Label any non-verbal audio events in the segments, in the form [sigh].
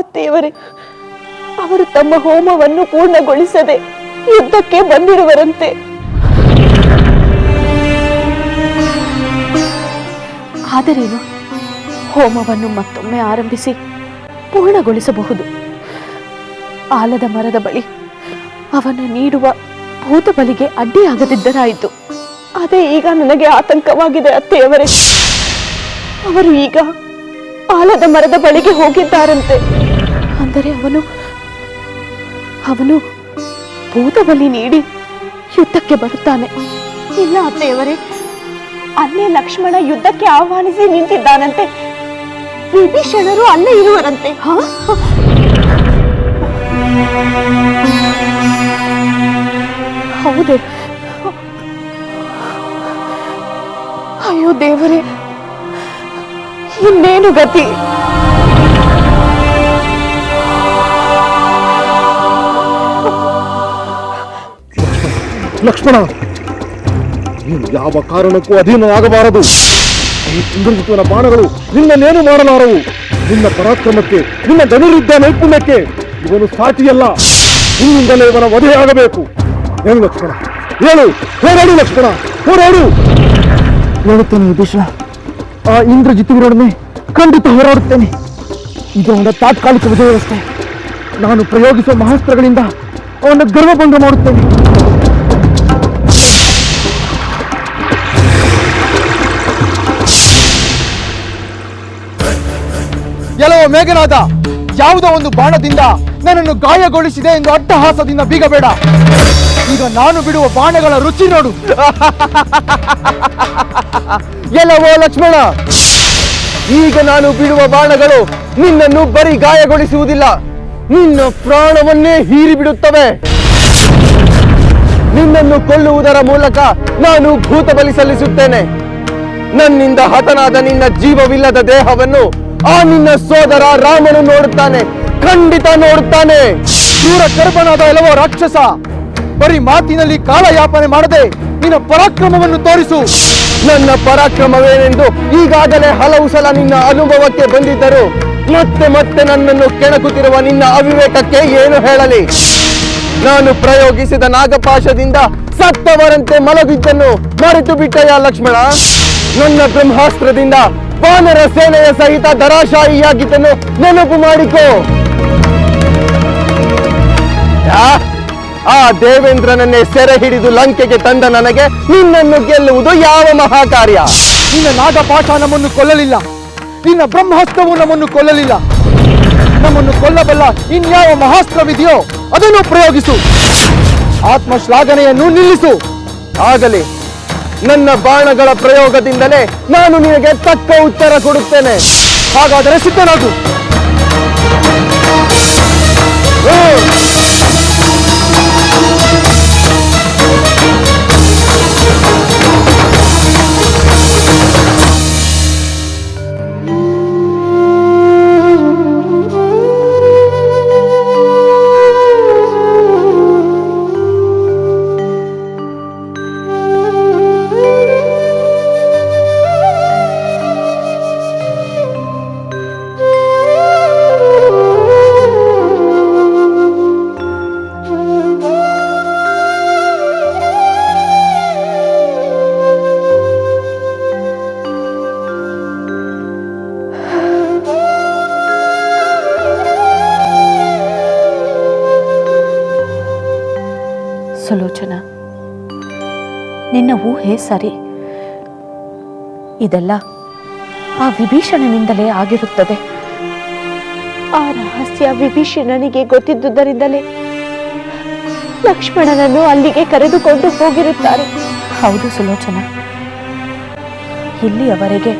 ಅತ್ತೆಯವರೇ ಅವರು ತಮ್ಮ ಹೋಮವನ್ನು ಪೂರ್ಣಗೊಳಿಸದೆ ಯುದ್ಧಕ್ಕೆ ಬಂದಿರುವರಂತೆ. ಆದರೇನು? ಹೋಮವನ್ನು ಮತ್ತೊಮ್ಮೆ ಆರಂಭಿಸಿ ಪೂರ್ಣಗೊಳಿಸಬಹುದು. ಆಲದ ಮರದ ಬಳಿ ಅವನು ನೀಡುವ ಭೂತ ಬಲಿಗೆ ಅಡ್ಡಿಯಾಗದಿದ್ದರಾಯಿತು. ಅದೇ ಈಗ ನನಗೆ ಆತಂಕವಾಗಿದೆ ಅತ್ತೆಯವರೇ. ಅವರು ಈಗ ಆಲದ ಮರದ ಬಳಿಗೆ ಹೋಗಿದ್ದಾರಂತೆ. ಅಂದರೆ ಅವನು ಅವನು ಭೂತಬಲಿ ನೀಡಿ ಯುದ್ಧಕ್ಕೆ ಬರುತ್ತಾನೆ. ಇಲ್ಲ ಅತ್ತೆಯವರೇ ಅಲ್ಲೇ ಲಕ್ಷ್ಮಣ ಯುದ್ಧಕ್ಕೆ ಆಹ್ವಾನಿಸಿ ನಿಂತಿದ್ದಾನಂತೆ. ವಿಭೀಷಣರು ಅಲ್ಲೇ ಇರುವರಂತೆ. ಹಾ? ಹೌದೇ. ಅಯ್ಯೋ ದೇವರೇ. ಇನ್ನೇನು ಗತಿ? ಲಕ್ಷ್ಮಣ ನೀನು ಯಾವ ಕಾರಣಕ್ಕೂ ಅಧೀನನಾಗಬಾರದು. ಈ ಇಂದ್ರಜಿತ್ವನ ಬಾಣಗಳು ನಿನ್ನನ್ನೇನು ಮಾಡಲಾರವು? ನಿನ್ನ ಪರಾಕ್ರಮಕ್ಕೆ ನಿನ್ನ ಧನುರಿದ್ದ ನೈಪುಣ್ಯಕ್ಕೆ ಇವನು ಸಾಟಿಯಲ್ಲ ನಿನ್ನಿಂದಲೇ ಇವನ ವಧೆಯಾಗಬೇಕು. ಏನು ಲಕ್ಷ್ಮಣ? ಹೇಳು ಹೋರಾಡು ಲಕ್ಷ್ಮಣ ಹೋರಾಡು. ಹೇಳುತ್ತೇನೆ ವಿಭೀಷಣ ಆ ಇಂದ್ರಜಿತುವಿನೊಡನೆ ಖಂಡಿತ ಹೋರಾಡುತ್ತೇನೆ. ಇದು ಅವನ ತಾತ್ಕಾಲಿಕ ವಿಜಯವಷ್ಟೇ. ನಾನು ಪ್ರಯೋಗಿಸುವ ಮಹಾಸ್ತ್ರಗಳಿಂದ ಅವನ ಗರ್ವಭಂಗ ಮಾಡುತ್ತೇನೆ. ಎಲ್ಲೋ ಮೇಘನಾದ, ಯಾವುದೋ ಒಂದು ಬಾಣದಿಂದ ನನ್ನನ್ನು ಗಾಯಗೊಳಿಸಿದೆ ಎಂದು ಅಟ್ಟಹಾಸದಿಂದ ಬೀಗಬೇಡ. ಈಗ ನಾನು ಬಿಡುವ ಬಾಣಗಳ ರುಚಿ ನೋಡು. [laughs] ಎಲ್ಲವೋ ಲಕ್ಷ್ಮಣ, ಈಗ ನಾನು ಬಿಡುವ ಬಾಣಗಳು ನಿನ್ನನ್ನು ಬರೀ ಗಾಯಗೊಳಿಸುವುದಿಲ್ಲ. ನಿನ್ನ ಪ್ರಾಣವನ್ನೇ ಹೀರಿ ಬಿಡುತ್ತವೆ ನಿನ್ನನ್ನು ಕೊಲ್ಲುವುದರ ಮೂಲಕ ನಾನು ಭೂತ ಬಲಿ ಸಲ್ಲಿಸುತ್ತೇನೆ. ನನ್ನಿಂದ ಹತನಾದ ನಿನ್ನ ಜೀವವಿಲ್ಲದ ದೇಹವನ್ನು ಆ ನಿನ್ನ ಸೋದರ ರಾಮನು ನೋಡುತ್ತಾನೆ, ಖಂಡಿತ ನೋಡುತ್ತಾನೆ. ಶೂರ ಕರ್ಪನಾದ ಎಲ್ಲವೋ ರಾಕ್ಷಸ ಬರೀ ಮಾತಿನಲ್ಲಿ ಕಾಲಯಾಪನೆ ಮಾಡದೆ ನಿನ್ನ ಪರಾಕ್ರಮವನ್ನು ತೋರಿಸು. ನನ್ನ ಪರಾಕ್ರಮವೇನೆಂದು ಈಗಾಗಲೇ ಹಲವು ಸಲ ನಿನ್ನ ಅನುಭವಕ್ಕೆ ಬಂದಿದ್ದರು ಮತ್ತೆ ಮತ್ತೆ ನನ್ನನ್ನು ಕೆಣಕುತ್ತಿರುವ ನಿನ್ನ ಅವಿವೇಕಕ್ಕೆ ಏನು ಹೇಳಲಿ? ನಾನು ಪ್ರಯೋಗಿಸಿದ ನಾಗಪಾಶದಿಂದ ಸತ್ತವರಂತೆ ಮಲಗಿದ್ದನ್ನು ಮರೆತು ಬಿಟ್ಟಯ್ಯ ಲಕ್ಷ್ಮಣ? ನನ್ನ ಬ್ರಹ್ಮಾಸ್ತ್ರದಿಂದ ವಾನರ ಸೇನೆಯ ಸಹಿತ ಧರಾಶಾಹಿಯಾಗಿದ್ದನ್ನು ನೆನಪು ಮಾಡಿಕೋ? ಆ ದೇವೇಂದ್ರನನ್ನೇ ಸೆರೆ ಹಿಡಿದು ಲಂಕೆಗೆ ತಂದ ನನಗೆ ನಿನ್ನನ್ನು ಗೆಲ್ಲುವುದು ಯಾವ ಮಹಾಕಾರ್ಯ? ನಿನ್ನ ನಾಗಪಾಠ ನಮ್ಮನ್ನು ಕೊಲ್ಲಲಿಲ್ಲ. ನಿನ್ನ ಬ್ರಹ್ಮಾಸ್ತ್ರವು ನಮ್ಮನ್ನು ಕೊಲ್ಲಲಿಲ್ಲ. ನಮ್ಮನ್ನು ಕೊಲ್ಲಬಲ್ಲ ಇನ್ಯಾವ ಮಹಾಸ್ತ್ರವಿದೆಯೋ ಅದನ್ನು ಪ್ರಯೋಗಿಸು. ಆತ್ಮ ಶ್ಲಾಘನೆಯನ್ನು ನಿಲ್ಲಿಸು. ಆಗಲಿ, ನನ್ನ ಬಾಣಗಳ ಪ್ರಯೋಗದಿಂದಲೇ ನಾನು ನಿನಗೆ ತಕ್ಕ ಉತ್ತರ ಕೊಡುತ್ತೇನೆ. ಹಾಗಾದರೆ ಸಿದ್ಧನಾಗು. ನಿನ್ನ ಊಹೆ ಸರಿ. ಇದೆಲ್ಲ ಆ ವಿಭೀಷಣನಿಂದಲೇ ಆಗಿರುತ್ತದೆ. ಆ ರಹಸ್ಯ ವಿಭೀಷಣನಿಗೆ ಗೊತ್ತಿದ್ದುದರಿಂದಲೇ ಲಕ್ಷ್ಮಣನನ್ನು ಅಲ್ಲಿಗೆ ಕರೆದುಕೊಂಡು ಹೋಗಿರುತ್ತಾರೆ. ಹೌದು ಸುಲೋಚನ. ಇಲ್ಲಿಯವರೆಗೆ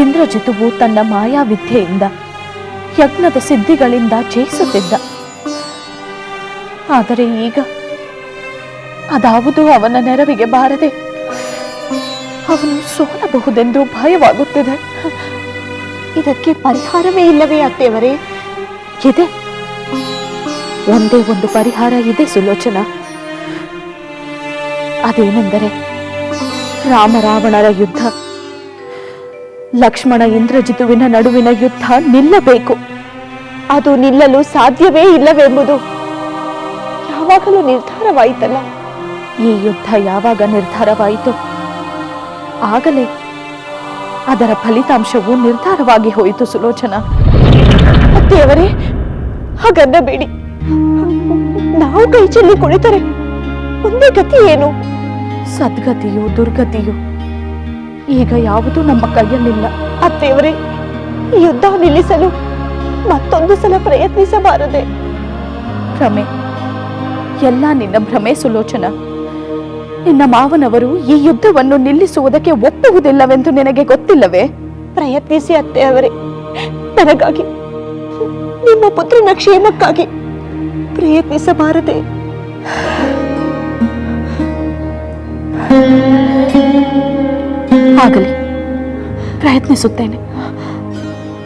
ಇಂದ್ರಜಿತುವು ತನ್ನ ಮಾಯಾ ವಿದ್ಯೆಯಿಂದ ಯಜ್ಞದ ಸಿದ್ಧಿಗಳಿಂದ ಜಯಿಸುತ್ತಿದ್ದ. ಆದರೆ ಈಗ ಅದಾವುದೂ ಅವನ ನೆರವಿಗೆ ಬಾರದೆ. ಅವನು ಸೋಲಬಹುದೆಂದು ಭಯವಾಗುತ್ತಿದೆ. ಇದಕ್ಕೆ ಪರಿಹಾರವೇ ಇಲ್ಲವೇ ಅತ್ತೆಯವರೇ? ಇದೆ. ಒಂದೇ ಒಂದು ಪರಿಹಾರ ಇದೆ ಸುಲೋಚನ. ಅದೇನೆಂದರೆ ರಾಮ ರಾವಣರ ಯುದ್ಧ. ಲಕ್ಷ್ಮಣ ಇಂದ್ರಜಿತುವಿನ ನಡುವಿನ ಯುದ್ಧ ನಿಲ್ಲಬೇಕು. ಅದು ನಿಲ್ಲಲು ಸಾಧ್ಯವೇ ಇಲ್ಲವೆಂಬುದು ಯಾವಾಗಲೂ ನಿರ್ಧಾರವಾಯಿತಲ್ಲ. ಈ ಯುದ್ಧ ಯಾವಾಗ ನಿರ್ಧಾರವಾಯಿತು? ಆಗಲೇ. ಅದರ ಫಲಿತಾಂಶವು ನಿರ್ಧಾರವಾಗಿ ಹೋಯಿತು ಸುಲೋಚನ. ದೇವರೇ ಹಾಗನ್ನಬೇಡಿ ನಾವು ಕೈ ಚೆಲ್ಲಿ ಕುಳಿತರೆ ಒಂದೇ ಗತಿ ಏನು? ಸದ್ಗತಿಯು ದುರ್ಗತಿಯು? ಈಗ ಯಾವುದೂ ನಮ್ಮ ಕೈಯಲ್ಲಿಲ್ಲ. ಅತ್ತೇವರೇ ಈ ಯುದ್ಧ ನಿಲ್ಲಿಸಲು ಮತ್ತೊಂದು ಸಲ ಪ್ರಯತ್ನಿಸಬಾರದೆ. ಭ್ರಮೆ. ಎಲ್ಲ ನಿನ್ನ ಭ್ರಮೆ ಸುಲೋಚನ. ನಿನ್ನ ಮಾವನವರು ಈ ಯುದ್ಧವನ್ನು ನಿಲ್ಲಿಸುವುದಕ್ಕೆ ಒಪ್ಪುವುದಿಲ್ಲವೆಂದು ನಿನಗೆ ಗೊತ್ತಿಲ್ಲವೇ? ಪ್ರಯತ್ನಿಸಿ ಅತ್ತೆಯವರೇ ನನಗಾಗಿ ನಿಮ್ಮ ಪುತ್ರನ ಕ್ಷೇಮಕ್ಕಾಗಿ ಪ್ರಯತ್ನಿಸಬಾರದೆ. ಆಗಲಿ ಪ್ರಯತ್ನಿಸುತ್ತೇನೆ.